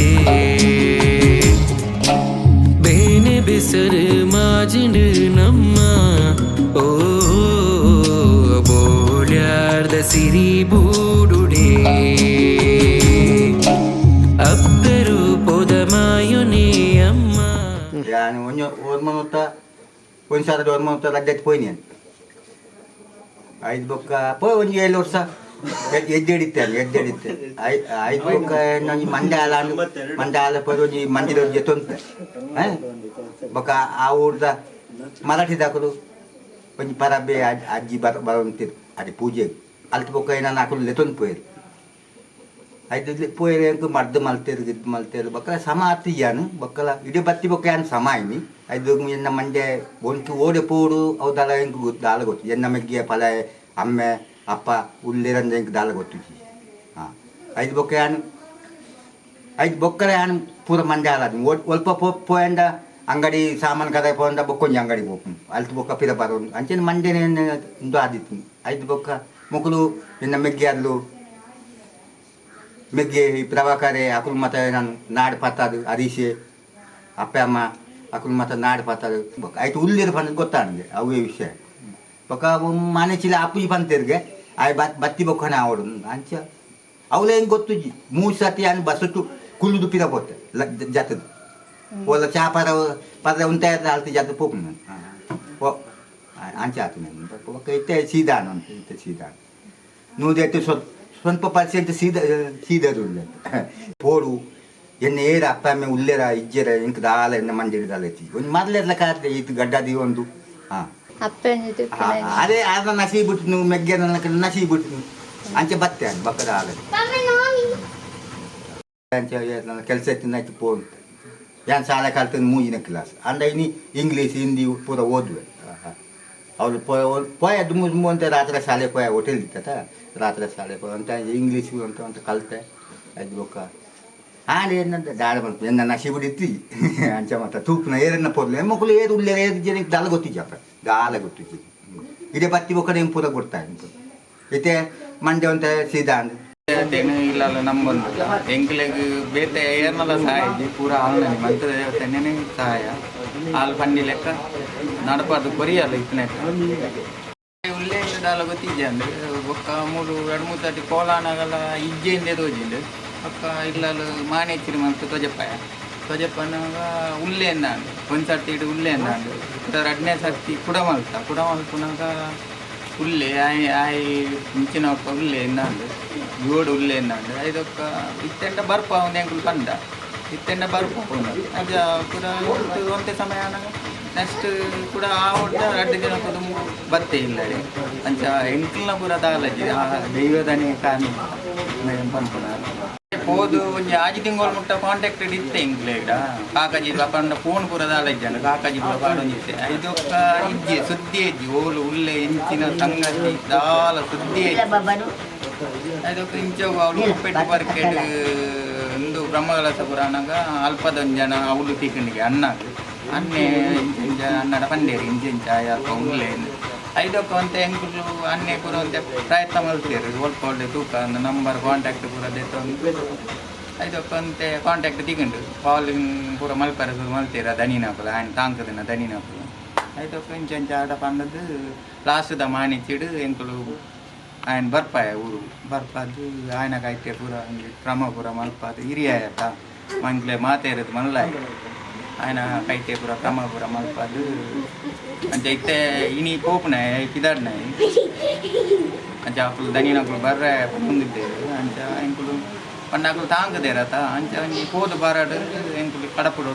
ನಿತ್ಯ ಮಂತ್ರದೇವತೆ ಬೇನೆ ಬೆಸರು ಮಾಜಿಂಡು ನಮ್ಮ ಓ ಬೋಳ್ಯಾರ್ದ ಸಿರಿ ಬೂಡುಡೆ ಅಪ್ಪರು ಪೊದ ಮಾಯುನೇ ಅಮ್ಮ Yani onyo orman ota pon sa orman ota ladet po niyan. Ay ಎದ್ದೆಡಿತಾರೆ ಎದ್ದೆಡಿತೆ ಐದು ನನಗೆ ಮಂಡೆ ಆಲ ಮಂಡೆ ಆಲ ಪರೋಜಿ ಮಂದಿರೋಜಿ ತೊಂತೆ ಬೊಕ ಆ ಊರ್ದ ಮರಾಠಿ ದಾಕಲು ಒಂಜಿ ಪರಬೆ ಅಜ್ಜಿ ಬರ ಬರೋಂತಿರು ಅದೇ ಪೂಜೆಗೆ ಅಲ್ತ ಬೊಕ ನಾನು ಹಾಕಲು ಲೆತೊಂದು ಪೋಯರು. ಐದು ಪೋಯರು ಹೆಂಗೆ ಮರ್ದು ಮಲ್ತೇರು ಗಿದ್ದು ಮಲ್ತೇರು. ಬೊಕ್ಕಲ ಸಮ ಆತಿಯಾನು ಬೊಕ್ಕಲ ಇಡೀ ಬತ್ತಿ ಬೊಕ್ಕ ಏನು ಸಮ ಇನಿ ಐದು ಎನ್ನ ಮಂಡೆ ಒಂಟು ಓಡೆ ಪೋಡು ಅವದಲ್ಲ ಹೆಂಗೆ ಗೊತ್ತು ಆಲ ಗೊತ್ತು. ಎನ್ನ ಮೆಗ್ಗೆ ಫಲ ಅಮ್ಮೆ ಅಪ್ಪ ಉಳ್ಳೇರಂದ ಎಂಕ್ ದಾಲ ಗೊತ್ತಿತ್ತು ಹಾಂ ಐದು ಬೊಕ್ಕ ಯಾನು ಐದು ಬೊಕ್ಕರೆ ಯಾನು ಪೂರ ಮಂದಿ ಆಲಾದ ಒಲ್ಪ ಪೋಯಂಡ ಅಂಗಡಿ ಸಾಮಾನು ಕದ ಪೋಯಂಡ ಬೊಕ್ಕೊಂಜಿ ಅಂಗಡಿ ಹೋಗು ಅಲ್ತು ಬೊಕ್ಕ ಪಿರ ಬರೋದು ಅಂಚಿನ ಮಂಡೇನೆ ಇಂದು ಆದಿತ್ತು ಐದು ಬೊಕ್ಕ ಮುಕ್ಕಲು ನಿನ್ನ ಮೆಗ್ಗೆ ಅದ್ಲು ಮೆಗ್ಗೆ ಈ ಪ್ರಭಾಕರೇ ಅಕುಲ್ ಮತ ನಾನು ನಾಡು ಪತ್ತಾದು ಹರೀಶೆ ಅಪ್ಪ ಅಮ್ಮ ಅಕುಲ್ ಮತ ನಾಡು ಪತ್ತಾದು ಆಯ್ತು ಉಲ್ಲಿರು ಬಂದು ಗೊತ್ತಾನಿದೆ ಅವೇ ವಿಷಯ ಪಕ್ಕ ಮನೆ ಚೀಲ ಅಪ್ಪುಜಿ ಬಂತಿರ್ಗೆ ಆಯ್ ಬತ್ ಬತ್ತಿ ಬೊಕ್ಕನ ಅವಳು ಅಂಚ ಅವಳು ಹೆಂಗೆ ಗೊತ್ತು ಮೂರು ಸತಿ ಅನ್ನು ಬಸ್ಸು ಕುಲ್ಲುದು ಪಿದ ಪೋತೆ ಜಾತದು ಓಲ ಚಾ ಪರ ಪದ ಉಂಟ ಅಳ್ತಿ ಜಾತ ಪೋಕ್ ನಾನು ಅಂಚ ಆತು ನಾನು ಇತ್ತೆ ಸೀದಾನು ಅಂತ ನೂ ಸೀದಾನು ನೂದೆಟ್ಟು ಸ್ವಲ್ಪ ಸ್ವಲ್ಪ ಪರ್ಸೆಂಟ್ ಸೀದ ಸೀದರು ಇಲ್ಲ ಪೋಡು ಎನ್ನ ಏರ ಅಪ್ಪ ಅಮ್ಮೆ ಉಲ್ಲೆರ ಇಜ್ಜೆರ ಇಂಕದ ದಾಲ ಎನ್ನ ಮಂದಿರದಲ್ಲ ಒಂದು ಮೊದಲೆಲ್ಲ ಕಾತ್ಲೆ ಇದು ಗಡ್ಡದಿ ಒಂದು ಹಾಂ ಅದೇ ಅದ ನಸಿ ಬಿಟ್ಟು ನೀವು ಮೆಗ್ಗೆ ನಸಿ ಬಿಟ್ಟು ಅಂಚೆ ಬತ್ತೆ ಅಂತ ಬಕ್ಕದ ಆಗಲಿ ಕೆಲಸ ಎತ್ತಿನಾಯ್ತು ಪೋನ್ ಯಾನ್ ಶಾಲೆ ಕಲ್ತಿದ್ದು ಮೂಜಿನ ಕ್ಲಾಸ್ ಅಂದ ಇನಿ ಇಂಗ್ಲೀಷ್ ಹಿಂದಿ ಪೂರ ಓದುವೆ ಅವ್ರು ಪೋಯ ಪೋಯ ದುಮ್ಮು ದುಮ್ಮು ಅಂತ ರಾತ್ರಿ ಶಾಲೆ ಪೋಯ ಹೋಟೆಲ್ ಇತ್ತತ ರಾತ್ರಿ ಶಾಲೆ ಪೋಯ ಅಂತ ಇಂಗ್ಲೀಷ್ ಅಂತ ಅಂತ ಕಲ್ತೆ ಅದು ಬೊಕ್ಕ ಆನೆ ಏನಂತ ದಾಳ ಬಂತು ಎನ್ನ ನಸಿ ಬಿಡಿತ್ತಿ. ಅಂಚ ಮಾತ ತೂಪ್ನ ಏರನ್ನ ಪೋದ್ಲು. ಮಕ್ಕಳು ಏರು ಉಳ್ಳೆ ಏರು ಜನಕ್ಕೆ ದಾಲ ಗೊತ್ತಿಜ್ಜಪ್ಪ ದಾಲ ಗೊತ್ತಿಜ್ಜಿ ಇದೇ ಬತ್ತಿ ಬೊಕ್ಕ ನೀವು ಪೂರ ಕೊಡ್ತಾ ಇತ್ತು ಇತ್ತೆ ಮಂಡ್ಯ ಅಂತ ಸೀದಾ ಅಂದ್. ತೆನು ಇಲ್ಲಲ್ಲ ನಂಬೊಂದು ಎಂಕ್ಲೆಗ್ ಬೇತೆ ಏರ್ನಲ ಸಹಾಯ. ಪೂರ ಆಲ್ನಲ್ಲಿ ಮಂತ್ರ ದೇವತೆನೇ ಸಹಾಯ. ಆಲ್ ಪಂಡಿ ಲೆಕ್ಕ. ನಡಪದು ಕೊರಿಯಲ್ಲ ಇತ್ತನೆ ಉಲ್ಲೆ ದಾಲ ಗೊತ್ತಿದ್ದೆ ಅಂದ್ರೆ ಒಕ್ಕ ಮೂರು, ಎರಡು ಮೂರು ತಟಿ ಕೋಲಾನಗಲ ಇಜ್ಜೆಯಿಂದ ಅಕ್ಕ ಇಲ್ಲಲು ಮಾನೇಚ್ಚಿರಿ ಮತ್ತು ಧ್ವಜಪ್ಪಯ್ಯ ಧ್ವಜಪ್ಪನಾಗ ಉಲ್ಲೆ ಎಂದಾಂಡು ಒಂದು ಸರ್ತಿ ಇಡು ಉಲ್ಲೆ ಎಂದಾಂಡು ಎರಡನೇ ಸರ್ತಿ ಕುಡಮಲ್ತ ಕುಡಮಲ್ಪನಾಗ ಉಲ್ಲೆ ಆಯ್ ಆಯ್ ಮುಂಚಿನ ಒಕ್ಕ ಉಲ್ಲೆ ಎಂದಾಂಡು ಜೋಡು ಉಲ್ಲೆ ಎಂದಾಂಡು ಐದೊಕ್ಕ ಇತ್ತೆಂಡ ಬರ್ಪ ಒಂದು ಹೆಂಗ್ ಬಂದ ಇತ್ತೆಂಡ ಬರ್ಪ ಅದ ಕೂಡ ಒಂದೇ ಸಮಯ ನೆಕ್ಸ್ಟ್ ಕೂಡ ಆ ಒಡ್ಡ ರಡ್ಡ ದಿನ ಕೂಡ ಬತ್ತೆ ಇಲ್ಲಡೆ ಅಂಚ ಎಂಕ್ಲನ ಪೂರ ದಾಲಜಿ ಆ ದೈವದನೇ ಕಾರಣ ಬಂದ್ಕೊಡ ಹೋದು ಒಂಜಿ ಆಜಿ ತಿಂಗಳು ಮುಟ್ಟ ಕಾಂಟ್ಯಾಕ್ಟ್ ಇತ್ತೆ ಇಂಗ್ಲೆ ಈಗ ಕಾಕಾಜಿ ಪಂಡ ಫೋನ್ ಪೂರ ದಾಳಿಜ್ಜಲ್ಲ ಕಾಕಾಜಿ ಪೂರ ಪಾಡೊಂದಿತ್ತೆ ಐದೊಕ್ಕ ಇಜ್ಜಿ ಸುದ್ದಿ ಇಜ್ಜಿ ಓಲು ಉಲ್ಲೆ ಇಂಚಿನ ಸಂಗತಿ ದಾಲ ಸುದ್ದಿ ಐದೊಕ್ಕ ಇಂಚೋಗ ಅವಳು ಉಪ್ಪೆಟ್ಟು ಬರ್ಕೆಟ್ ಇಂದು ಬ್ರಹ್ಮಕಲಸ ಪುರಾಣಗ ಅಲ್ಪದೊಂದು ಜನ ಅವಳು ತಿಕ್ಕಣಿಗೆ ಅಣ್ಣಗೆ ಅನ್ನೆ ಇಂಚ ಅನ್ನಡ ಪಂಡೇರಿ ಇಂಚ ಇಂಚ ಯಾಕ ಉಲ್ಲೆ ಐದಕ್ಕೆ ಅಂತ ಹೆಂಗಲು ಅನ್ಯ ಕೂಡ ಅಂತ ಪ್ರಯತ್ನ ಮಾಡ್ತೀರಿ ಒಳ್ಕೊಳ್ಳಿ ತೂಕ ಒಂದು ನಂಬರ್ ಕಾಂಟ್ಯಾಕ್ಟ್ ಕೂಡ ದೇತೊಂದು ಐದಕ್ಕೆ ಅಂತ ಕಾಂಟ್ಯಾಕ್ಟ್ ತಿಗೊಂಡು ಕಾಲಿಂಗ್ ಪೂರ ಮಲ್ಪರ ಮಲ್ತೀರ ದನಿನಾಪುಲ ಆ್ಯಂಡ್ ತಾಂಕದಿನ ದನಿನಾಪುಲ ಐದಕ್ಕೆ ಇಂಚ ಇಂಚ ಆಟ ಪಂಡದು ಲಾಸ್ಟ್ದ ಮಾಣಿಚಿಡು ಎಂಕಲು ಆ್ಯಂಡ್ ಬರ್ಪಾಯ ಊರು ಬರ್ಪಾದು ಆಯ್ನ ಕಾಯ್ತೆ ಪೂರ ಕ್ರಮ ಪೂರ ಮಲ್ಪಾದು ಹಿರಿಯ ಆಯ್ತಾ ಮಂಗ್ಲೆ ಮಾತೇರದು ಮಲ್ಲಾಯ್ತು ఆయన కైతేపుర బ్రహ్మపుర మల్పాదు అంచైతే ఇని పోపునాయి కిదాడినాయి అంచ అప్పుడు ధనినకులు బర్రె పొందుతారు అంచ ఇంకులు పన్నాకులు తాంగదేరత అంచ పోదు బారాడు ఇంకులు కడపడు